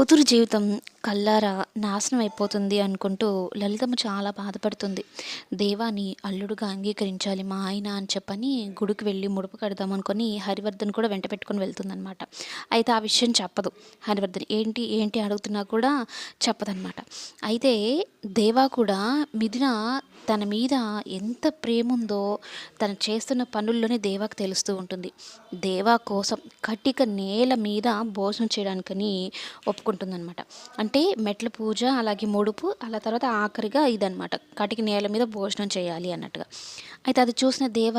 కూతురు జీవితం కల్లారా నాశనం అయిపోతుంది అనుకుంటూ లలితమ్మ చాలా బాధపడుతుంది. దేవాని అల్లుడుగా అంగీకరించాలి మా ఆయన అని చెప్పని గుడికి వెళ్ళి ముడుపు కడదాం అనుకొని హరివర్ధన్ కూడా వెంట పెట్టుకొని వెళ్తుందనమాట అయితే ఆ విషయం చెప్పదు. హరివర్ధన్ ఏంటి ఏంటి అడుగుతున్నా కూడా చెప్పదనమాట అయితే దేవా కూడా మిథున తన మీద ఎంత ప్రేమ ఉందో తను చేస్తున్న పనుల్లోనే దేవాకు తెలుస్తూ ఉంటుంది. దేవా కోసం కటిక నేల మీద భోజనం చేయడానికని ఒప్పుకుంటుందన్నమాట. అంటే మెట్ల పూజ అలాగే ముడుపు అలా తర్వాత ఆఖరిగా ఇదనమాట కటిక నేల మీద భోజనం చేయాలి అన్నట్టుగా. అయితే అది చూసిన దేవ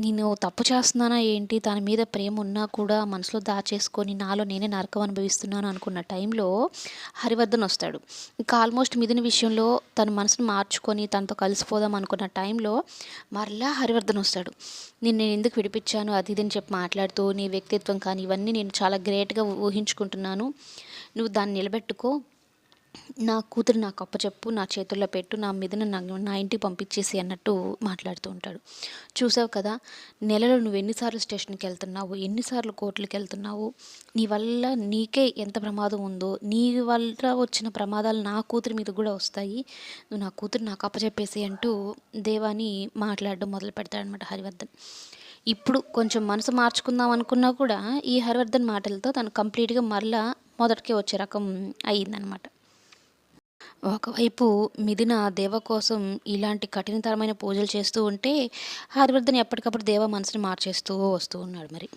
నేను తప్పు చేస్తున్నానా ఏంటి? తన మీద ప్రేమ ఉన్నా కూడా మనసులో దాచేసుకొని నాలో నేనే నరకం అనుభవిస్తున్నాను అనుకున్న టైంలో హరివర్ధన్ వస్తాడు. ఇంకా ఆల్మోస్ట్ మిదిన విషయంలో తన మనసును మార్చుకొని తనతో కలిసిపోదాం అనుకున్న టైంలో మరలా హరివర్ధన్ వస్తాడు. నేను నేను ఎందుకు విడిపించాను? అది ఇది అని చెప్పి మాట్లాడుతూ నీ వ్యక్తిత్వం కానీ ఇవన్నీ నేను చాలా గ్రేట్గా ఊహించుకుంటున్నాను. నువ్వు దాన్ని నిలబెట్టుకో. నా కూతురు నాకు అప్పచెప్పు నా చేతుల్లో పెట్టు నా మీదన నా నా ఇంటికి పంపించేసి అన్నట్టు మాట్లాడుతూ ఉంటాడు. చూసావు కదా నెలలో నువ్వు ఎన్నిసార్లు స్టేషన్కి వెళ్తున్నావు ఎన్నిసార్లు కోర్టులకు వెళ్తున్నావు నీ వల్ల నీకే ఎంత ప్రమాదం ఉందో నీ వల్ల వచ్చిన ప్రమాదాలు నా కూతురి మీద కూడా వస్తాయి. నువ్వు నా కూతురు నాకు అప్పచెప్పేసి అంటూ దేవాని మాట్లాడడం మొదలు పెడతాడనమాట హరివర్ధన్. ఇప్పుడు కొంచెం మనసు మార్చుకుందాం అనుకున్నా కూడా ఈ హరివర్ధన్ మాటలతో తను కంప్లీట్గా మరలా మొదటికే వచ్చే రకం అయ్యిందనమాట ఒకవైపు మిథున దేవ కోసం ఇలాంటి కఠినతరమైన పూజలు చేస్తూ ఉంటే హరివర్ధన్ ఎప్పటికప్పుడు దేవ మనసుని మార్చేస్తూ వస్తూ ఉన్నాడు మరి.